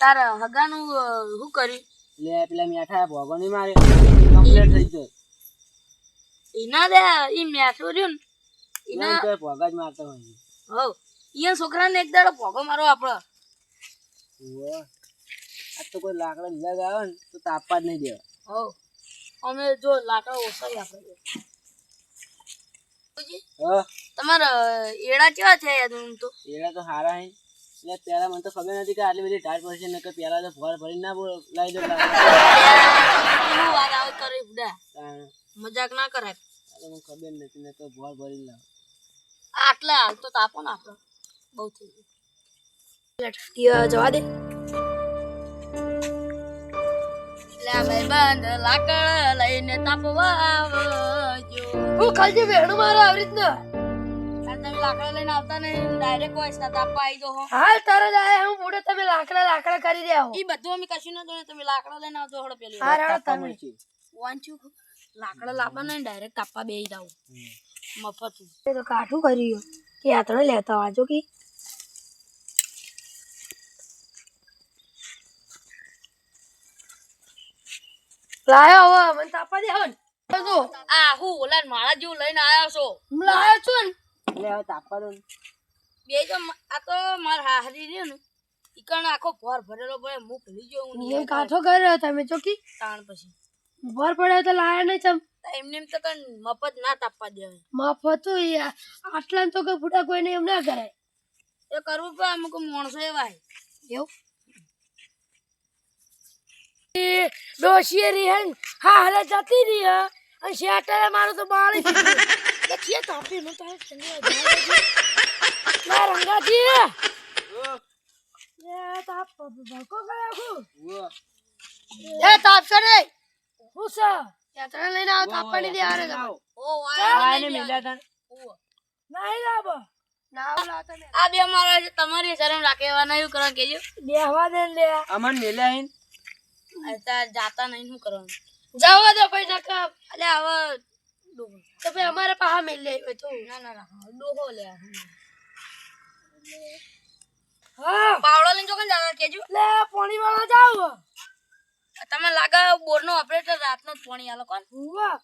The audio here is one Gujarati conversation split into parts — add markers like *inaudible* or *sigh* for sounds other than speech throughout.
તારા હગાનું શું કર્યું? લે પેલા મેઠા ભોગો નહીં મારે કમ્પ્લીટ થઈ ગયો. એના દે ઈ મેઠો રહ્યું ને. એના તો ભોગા જ મારતો હોય હો ઈયા છોકરાને એક દાડો ભોગો મારો આપણો. આ તો કોઈ લાકડા જ આવે ને તો તાપવા જ નહીં દેવા. હો અમે જો લાકડા ઓછા આપણે તમારા એડા કેવા છે યાર તો? એડા તો સારા હે. એટલે પેલા મને તો ખબર નથી કે આટલી બધી ટાઈટ પડશે નકર પેલા તો ભર ભરી ના બોલ લાવી દો. મજાક ના કરાય. મને ખબર નથી નકર તો ભરી ભરીને લાવ. આટલા હાલ તો તાપો ને આપણે બહુ થઈ ગયું. જવા દે. લે લાકડ લઈને તાપવા આવજો. હું ખાલી વેણું મારો આવી રીતના. લાકડા લઈને આવતા ને ડાયરેક્ટ હોય છે તાપવા આવી દો હાલ તરત આયા હું મોડે તમે લાકડા લાકડા કરી રહ્યા ઈ બધું અમે કશું ના જોડે તમે લાકડા લઈને આવજો હળો પેલી હા રાડો તમે. મળશે. લાકડા લાવવા ને ડાયરેક્ટ તાપવા બેસી જાવ મફત એ તો કાઠું કર્યું. કે યાત્રા લેતા વાંચો કે. લાયો હવે મને તાપા દે હન આ હું ઓલા માળા જેવું લઈને આવ્યો છો. હું લાયો છું ને. એટલે હવે તાપવા બે તો આ તો માર હારી રહ્યો ને ઈકણ આખો ભર ભરેલો પડે હું ભૂલી ગયો હું એ કાઠો કર્યો તમે ચોકી તાણ પછી. ભર પડ્યો તો લાયા નહીં ચમ એમને એમ તો કઈ મફત ના તાપવા દે મફત તો યાર આટલા તો કઈ ફૂટા કોઈને એમ ના કરાય. એ કરવું પડે અમુક માણસો એવા એવું? ડોશીએ રહી હા હાલે જતી રહી હે અને શેટરે મારું તો બાળી નો ના ને. નહીં લાવો. ના ને આ બે મારા તમારી શરમ રાખે એવા નહીં કરવા કેજો બેહવા દે લે અમન મેલ્યા હે ને. અત્યારે જાતા નહીં શું કરવાનું? જવા દો પૈસા કાપ અલે હવે ડોહો. તો ભાઈ અમારે પાહા મેલ લે હોય તો. ના ના ના ડોહો લે હા. પાવડો લઈને ચોકન જાતા કેજો. લે પાણી વાળા જાવ તમે લાગે બોર નો ઓપરેટર રાતનો જ પાણી આલો કોણ? હુવા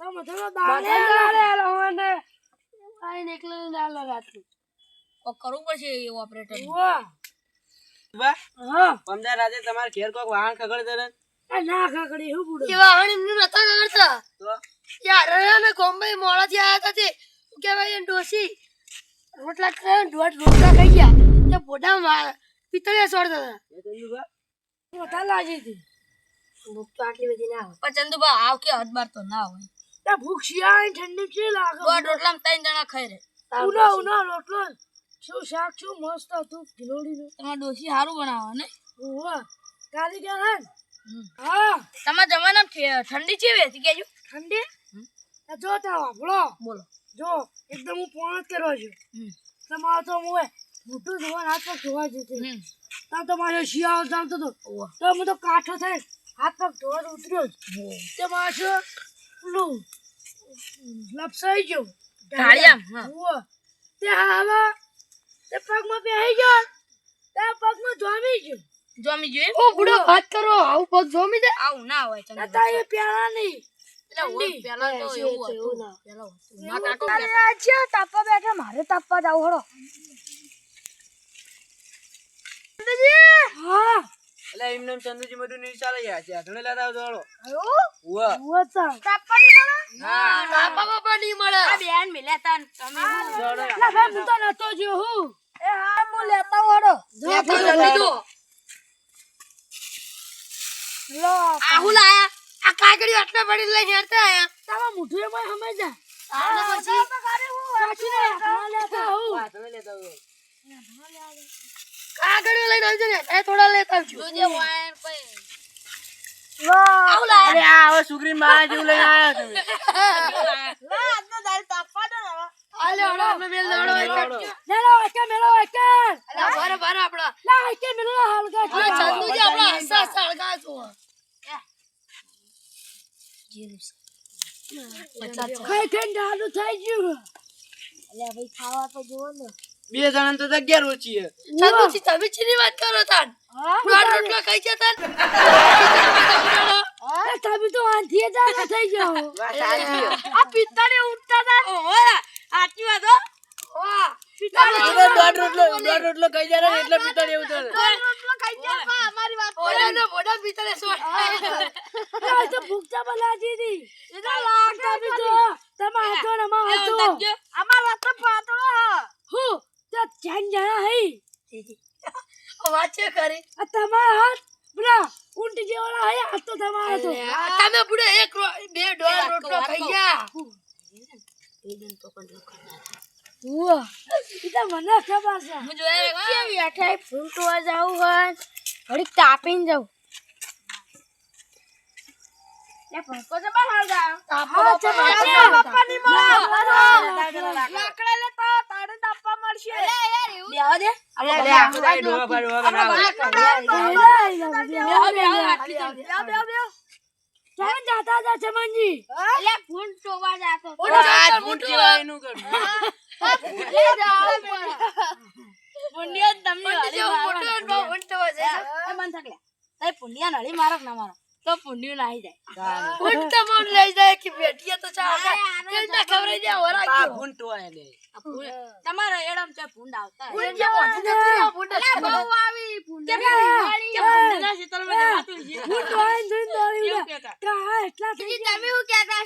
તમે તો દાડે દાડે આલો. હોને. આઈ નીકળે ને આલો રાતું કોક કરવું પડશે એ ઓપરેટર હુવા બા, હા. પમદાર રાતે તમારે ઘેર કોક વાહન ખગડ દે ના? ખગડી હું બુડો એ વાહન એમનું નતા કરતા તો? યાર અરે ને ગોમ્બે મોડા થી આયા હતા તે. શું કહેવાય એ ડોસી રોટલા ખાય દોઢ રોટલા ખાઈ ગયા. તે પોડા માં પિત્તળિયા છોડતા હતા. મોટા લાગી હતી ભૂખ તો આટલી બધી ના હોય. પણ ચંદુભા આવ કે હદબાર તો ના હોય. ત્યાં ભૂખ શિયાળી ઠંડી કે લાગે. દોઢ રોટલામાં ત્રણ જણા ખાઈ રે ઉના ઉના રોટલો. શું શાક શું મસ્ત હતું ગિલોડીનું તમારે ડોસી સારું બનાવો ને ઓવા કાલી ગયા હા. તમારા જમાનામાં ઠંડી ચેવી હતી કેજો ઠંડી? જો તા વાપરો બોલો. જો એકદમ હું પોણ જ કર્યો છું. તમારો તો હું મોટું જોવા હાથ પગ ધોવા હમ. ત્યાં તો મારો શિયાળો ચાલતો હતો. તો હું તો કાઠો થાય હાથ પગ ધોવા ઉતર્યો તે માછો પેલું લપસાઈ ગયો. ઢાળિયા. તે હવે તે પગમાં બેહી ગયો. તે પગમાં જોમી ગયો. જોમી ગયો ઓ બુડો વાત કરો આવું પગ જોમી દે? આવું ના હોય એ પ્યારા નહીં તાપવા બેઠા મારે તાપવા જાવ હળો હા એટલે એમને ચંદુજી બધું નહીં ચાલે યાર. છે આધણે લેતા આવજો હાલો. આયો ઉવ્વ. ઉવા તાપવા નહીં મળે હા. તાપવા બાપા નહીં મળે આ બેન મિલ્યા તા તમે શું? ભાઈ હું તો નતો જો હું એ હા હું લેતા વડો લેતા જાઓ, લો આહુ લાયા આ કાગડી આટલા પડી લઈને હેરતા આયા? તારા મુઠું એમાં સમજ્યા આને પછી પછી ને લેતા હું આધણે લેતા હું કાગડીઓ લઈને આવજો ને એ થોડા લેતા આવજો. જોજે વાયર પઈ અરે આ હવે સુગ્રીન બા જેવું લઈને તમે. આલે હળો આપણે મેલ દોડો દોડો. મેલો એકે મેલો એકે અલા, ભરે ભરે આપડા લા એકે મેલો હસા હસા હળગાવે છો. પચાસ ખાઈ ખાઈ ડાડું થઈ ગયું. અલ્યા ભાઈ ખાવા તો જોવો ને. બે જણા તો અગિયાર ઓછી છે. પછી તમે ચીની વાત કરો તાન. દોઢ રોટલો ખાઈ ગયા તાન? તમે તો આંધી જાના થઈ જાઓ. છે. આ પિત્તળે ઉઠતા હતા ઓલા સાચી વાત હો. તો તો તો હાથો હાથો તો. તો વાંચે કરી તમારા હાથ પેલા ઊંટ જેવાળા હે આ તો તમારા તો. તમે બુડે એક બે દોઢ રોટલો ખાઈ ગયા. ઉવા ઈ તો મને ખબર છે. હું જોયા કેવી અઠાઈ ફૂટવા જાવું હોય. ઘડીક તાપીને જાઉં. જાતા જા ચમનજી એટલે ફૂન ટોવા જાતો ફૂટ જેવા એનું કર. નળી મારક ના મારો તો પુણ્ય નાહી જાય ઊંટ મોન લઈ જાય કે બેઠીએ તો ચા તે ના ખવરાઈ દે ઓરા આ ગયો ફૂટ હોય એને. તમારે એડમ આવતા જે. બહુ આવી કે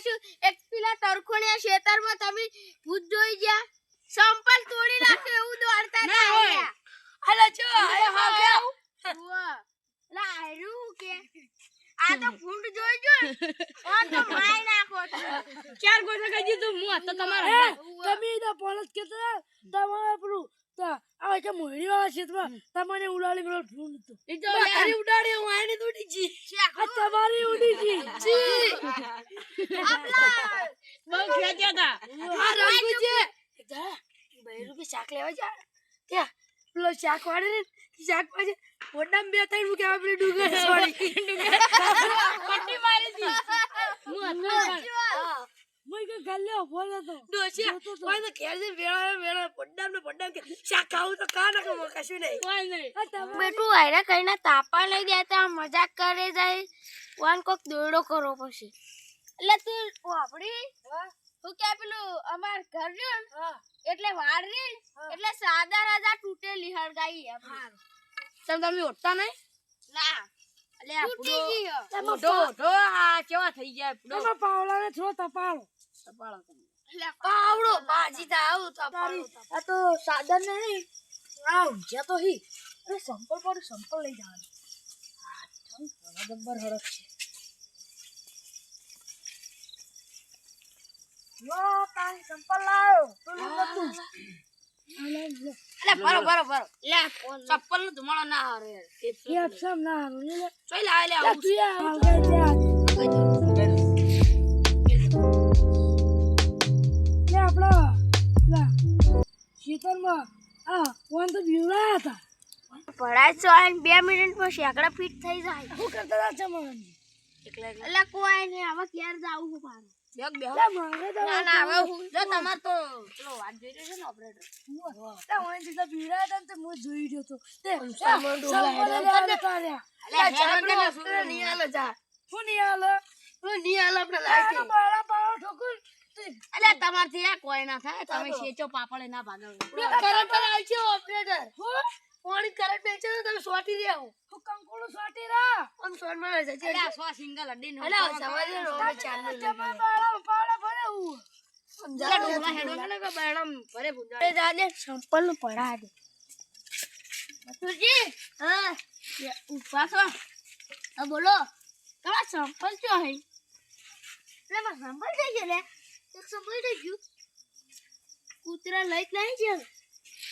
છો એક પેલા તરખોણિયા ખેતરમાં તમે ભૂત જોઈ ગયા સંપલ તોડી નાખ્યો એવું દોડતા ના હોય. અલા જો આયો હા કે ઉવ્વ. લા આયરું કે આ તો ફૂંડ જોઈ જો આ તો *laughs* માય નાખો. ચાર ગોઠા કહી દીધું આ તો તમારા તમે તો પોલસ કેતા તમારે પેલું આ કે મોહરી વાળા ક્ષેત્રમાં તમને ઉડાડી પેલો ફૂંડ હતો. એ તો મારી ઉડાડી હું આને તોડી જી આ તમારી ઉડી જી. જી બહુ ખેંચ્યા હતા આ રંગુ છે જા બૈરું કે શાક લેવા જા. ત્યાં પેલો શાક વાળે ને શાક પાછે મોઢામાં બે થઈ મૂકે આવે પેલી ડુંગર *laughs* સોડી પટ્ટી *laughs* મારી દી હું હતો પણ. કે ગલ્લે ઊભો હતો ડોશિયા કોઈ તો. ઘેર જઈને વેળા વેળા પડ્ડામ ને પડ્ડામ કે શાક ખાવું તો ખા ના ખાવું કશું નહીં. કોઈ નહીં. બેટું હારે કઈને તાપા લઈ દેતા મજાક કરે જાય. વાન કોક દોડો કરો પછી એટલે તું આપડી હું. કે પેલું અમાર ઘર રહ્યું ને, એટલે વાડ રહી ને, એટલે સાદા રાજા તૂટેલી હળગાઈ આપણે. તમે તમે ઉઠતા નહીં? ના. અલે આ હે. મોઢો મોઢો આ કેવા થઈ ગયા પૂડો પાવલાને થોડો તપાળો તપાળો તમે. એટલે પાવડો. ભાજી તા આવ તો આ તો સાધન નહીં આ ઊંઝા તો હી. અરે સંપલ પર સંપલ લઈ જવાનું. છે. લો તારી સંપલ લાવ્યો તું એટલે મિનિટ પછી આકડા લે ચપ્પલ નો ધુમાડો ના હારે. એક સમ ના હારું લે ચોઈ લાવે લે આવું તું યા હાલ ગયા લે આપણો લા શીતળમાં આ ફોન તો બીવડાયા હતા. પડાય છો અને બે મિનિટમાં શેકડા ફીટ થઈ જાય. શું કરતા હતા એટલે કોઈ નહીં હવે ક્યારે જાવું છે પાછું બેગ બેહો. ના ના હવે જો તમાર તો પેલો વાત જોઈ રહ્યો છે ને ઓપરેટર તે ઓયથી તો હતા તે હું જોઈ રહ્યો તો. તે સામાન ડોલા તાર્યા અલ્યા જા પેલો પેલો નિયાલો જા. હું નહીં હાલે? પેલો નિયાલો આપણે લાગે બાળા બાળા ઠોકર. એટલે તમારથી આ કોઈ ના થાય. તમે શેચો પાપડ ના ભાગો કરંટ ઓપરેટર પાણી કરંટ બેચે તો તમે સોટી રહ્યા હું. કંકોડો સોટી રા આમ સોનમાં જજે એટલે આ સો સિંગલ અડી નો અલા સવારે રોમે ચાલે જમા બાળા બાળા ભરે હું ઢોકળા હેડો ને કે બેડમ ભરે ભૂંજા દાદે સંપલનું પડા દે મથુરજી હા. ઊભા છો? હા બોલો. તમારા સંપલ ચો હે લે મારા સંપલ થઈ ગયો લે. એક સંપલ થઈ ગયું. કૂતરા લઈ જ નહીં ગયા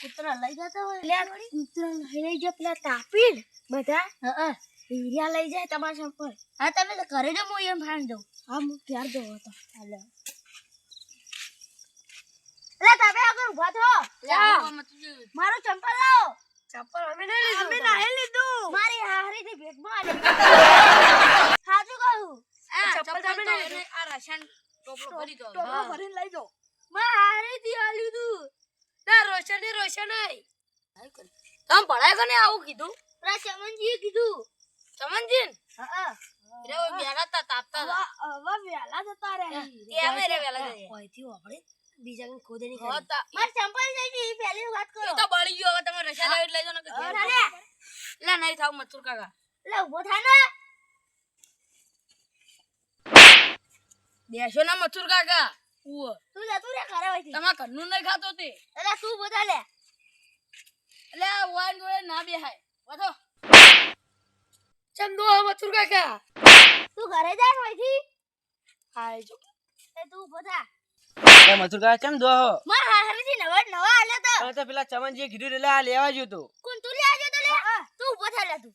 કૂતરા લઈ જતા હોય? કૂતરા લઈ લઈ જાય પેલા તાપીર બધા? હા હીરિયા લઈ જાય તમારા સંપલ હા તમે તો ઘરે જ હું એમ ભાણ દઉં હા હું ત્યાર દઉં હતો હાલો. એટલે તમે આગળ ઊભા થો. મારું ચંપલ લાવો. ચંપલ અમે નહીં લીધું અમે નહીં લીધું. મારી હારી થી ભેટમાં આલી સાચું કહું? આ ચપ્પલ તમે નહીં આ રાશન ટોપલો ભરી દો. ટોપલો ભરીને લઈ જાઓ. મારી હારી થી આ તું ના રોશનની રોશન તમે ભણાય કને આવું કીધું? પેલા ચમનજીએ કીધું. ચમનજી હા રે ઓય બેરા તા તાપતા હતા હવે વેલા જતા રહ્યા. તે અમે રે વેલા જઈએ. ઓયથી આપણે બીજા કઈ ખોદે નહીં કરી માર ચંપલ જઈ ગઈ પહેલી વાત કરો. તો બળી ગયો હવે તમે રશા લેવી લઈ જાઓ ને લે નહીં થાવ મચુર કાકા. લે ઊભો થા ને. બેસો ના મચુર કાકા. ઉવ તું જતું રે ઘરે હોયથી તમારા ઘરનું નહીં ખાતો તે. એટલે તું બધા લે. એટલે આ વાઈન જોડે ના બેહાય. વધો. ચમ દો કાકા. તું ઘરે જાય હોયથી હાય જો. એ તું ઊભો એ મથુર કાકા કેમ દો હો? માર હાહરીથી નવા નવા આલ્યા તો. પેલા ચમનજી કીધું એટલે આ લેવા જ્યો તો. કોણ તું લે આજો તો લે? તું ઊભો થા લે તું.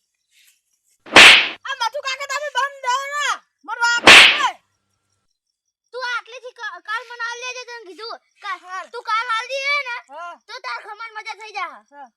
આ મથુ કાકા તમે બંધ દો ના. મારો આ તું આટલેથી કા- કાલ મને આલ લેજે તને કીધું. તું કાલ આલ દીએ ને તો તાર ખમણ મજા થઈ જા.